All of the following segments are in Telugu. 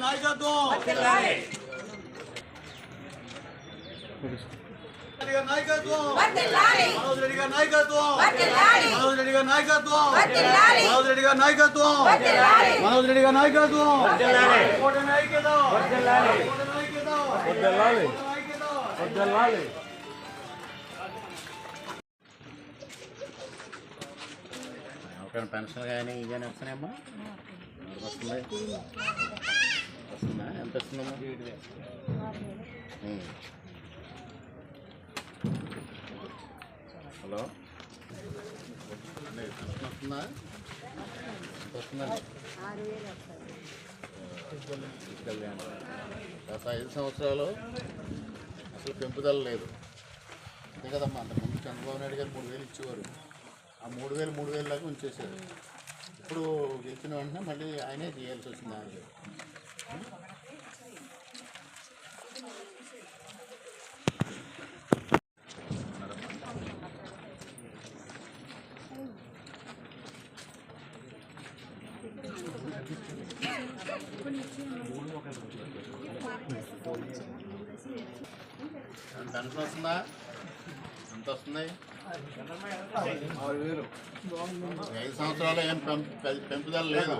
నాయకత్వం. రెడ్డి గారి నాయకత్వం. మనోజ్ రెడ్డి గారి నాయకత్వం. మనోజ్ రెడ్డి గారి నాయకత్వం. మనోజ్ రెడ్డి గారి నాయకత్వం. మనోజ్ రెడ్డి గారి నాయకత్వం కూటమి ఐక్యత కూటమి ఐక్యత కూటమి ఐక్యత ఒక పెన్షన్ కానీ ఇవన్నీ వస్తున్నాయమ్మా? ఎవరికి వస్తుందా? ఎంత వస్తుందమ్మా హలో? వస్తుందా? ఎంత వస్తుందండి గత ఐదు సంవత్సరాలు అసలు పెంపుదల లేదు. అంతే కదమ్మా అంతకుముందు చంద్రబాబు నాయుడు గారు మూడు వేలు ఇచ్చేవారు. ఆ మూడు వేలు మూడు వేలు దాకా ఉంచేశారు. ఇప్పుడు గెలిచిన వెంటనే మళ్ళీ ఆయనే చేయాల్సి వచ్చింది. ఆయన పెన్షన్ వస్తుందా ఎంత వస్తుంది ఈ ఐదు సంవత్సరాలు ఏం పెంపుదల లేదు.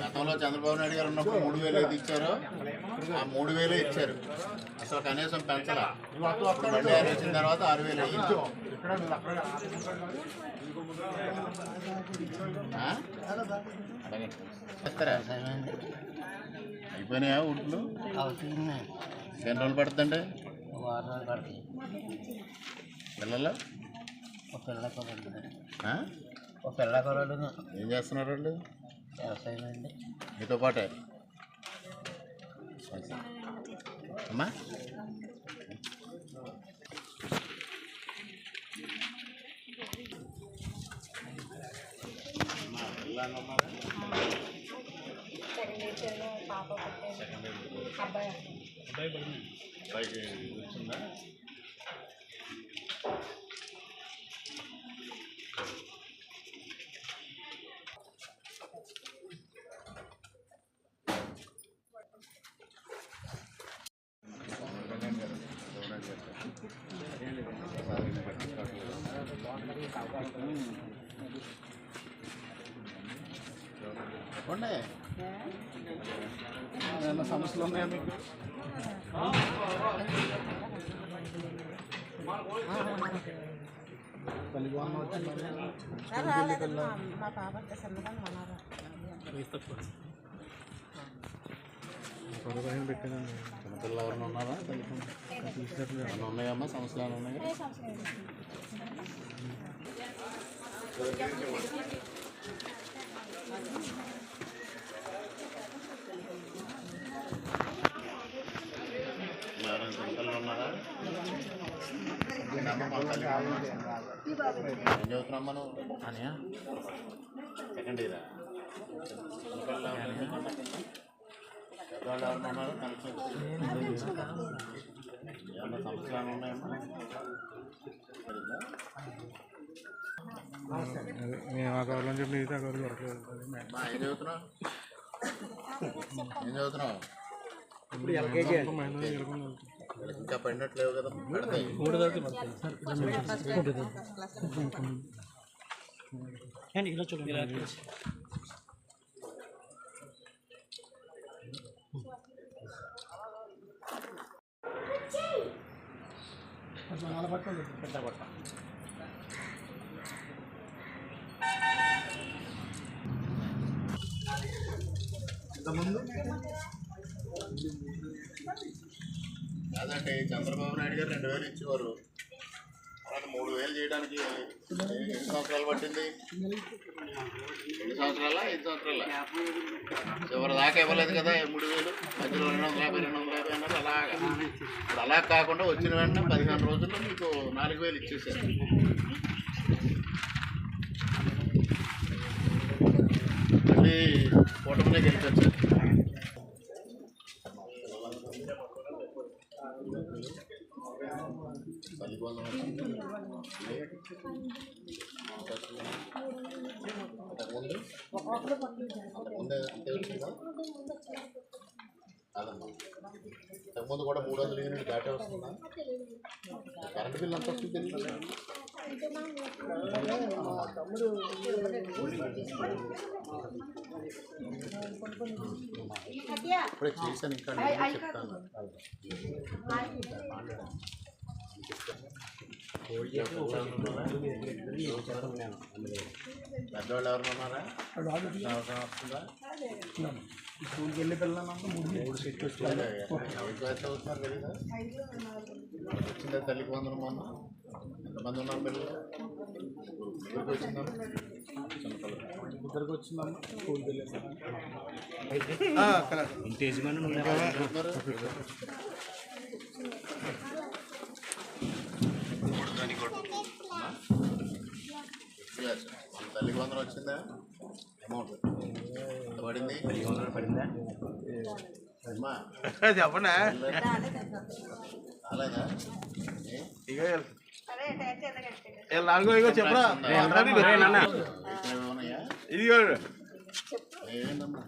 గతంలో చంద్రబాబు నాయుడు గారు ఉన్నప్పుడు మూడు వేలు ఏది ఇచ్చారో. ఆ మూడు వేలే ఇచ్చారు. అసలు కనీసం పెంచలా. ఆయన వచ్చిన తర్వాత ఆరు వేలు అయ్యింది అయిపోయినాయా ఊట్లు ఎన్ని రోజులు పడుతుందండి పిల్లలు? ఒక పిల్ల కొరడు ఏం చేస్తున్నారు వాళ్ళు వ్యవసాయం అండి మీతో పాటే? అమ్మా? అబ్బాయికి వచ్చిందా చెప్పండి ఏమైనా సమస్యలు ఉన్నాయా మీకు? మా పాప సందర్భం మనారా పిల్లలు ఎవరైనా ఉన్నారా? ఏమైనా ఉన్నాయమ్మా? సమస్యలు ఏమైనా ఉన్నాయా? ఎవరైనా ఉన్నారా ఏం చదువుతున్నామ్మా నువ్వు? అనియా? సెకండ్ ఇయరా? చిన్నపిల్లలు మేము ఆ కావాలని చెప్పి మిగతా కావాలి దొరకలేదు ఏం చదువుతున్నావు ఏం చదువుతున్నావు మహిళలు ఎలుగుంది ఇంకా పడినట్లేవు కదా పడతాయి ఇలా చూడండి. కాదంటే చంద్రబాబు నాయుడు గారు రెండు వేలు ఇచ్చేవారు. అలాంటి మూడు వేలు చేయడానికి ఎన్ని సంవత్సరాలు పట్టింది? రెండు సంవత్సరాల? ఐదు సంవత్సరాల? చివరి దాకా ఇవ్వలేదు కదా మూడు వేలు. మధ్యలో రెండు వందల యాభై రెండు వందల యాభై అన్నారు అలా కాకుండా వచ్చిన వెంటనే పదిహేను రోజుల్లో మీకు నాలుగు వేలు ఇచ్చేసారు మళ్ళీ కూటమిలో గెలిచొచ్చారు తల్లిగొందం వచ్చింది. అంతే వచ్చిందా? కాదమ్మా. ఇంతకుముందు కూడా మూడు వందల యూనిట్ దాటే వస్తుందా? కరెంట్ బిల్ ఎంత వస్తుంది ఇప్పుడే చేశాను ఇంకా నేను చెప్తాను. పెద్దవాళ్ళు ఎవరు ఉన్నారా? వస్తుందా? స్కూల్కి వెళ్ళి పిల్లలన్నా మూడు సీట్లు వచ్చాయి ఏ వచ్చిందా తల్లికి వందనం మొన్న ఎంతమంది ఉన్నారు పిల్లలు ఇద్దరికి వచ్చిందమ్మా. ఇద్దరికి వచ్చిందమ్మా స్కూల్కి వెళ్ళి తల్లికి వందనం వచ్చిందా అమౌంట్ పడింది? చెప్పండి అలాగా? నాలుగో ఇగో చెప్పరా? ఇదిగో ఏంటమ్మా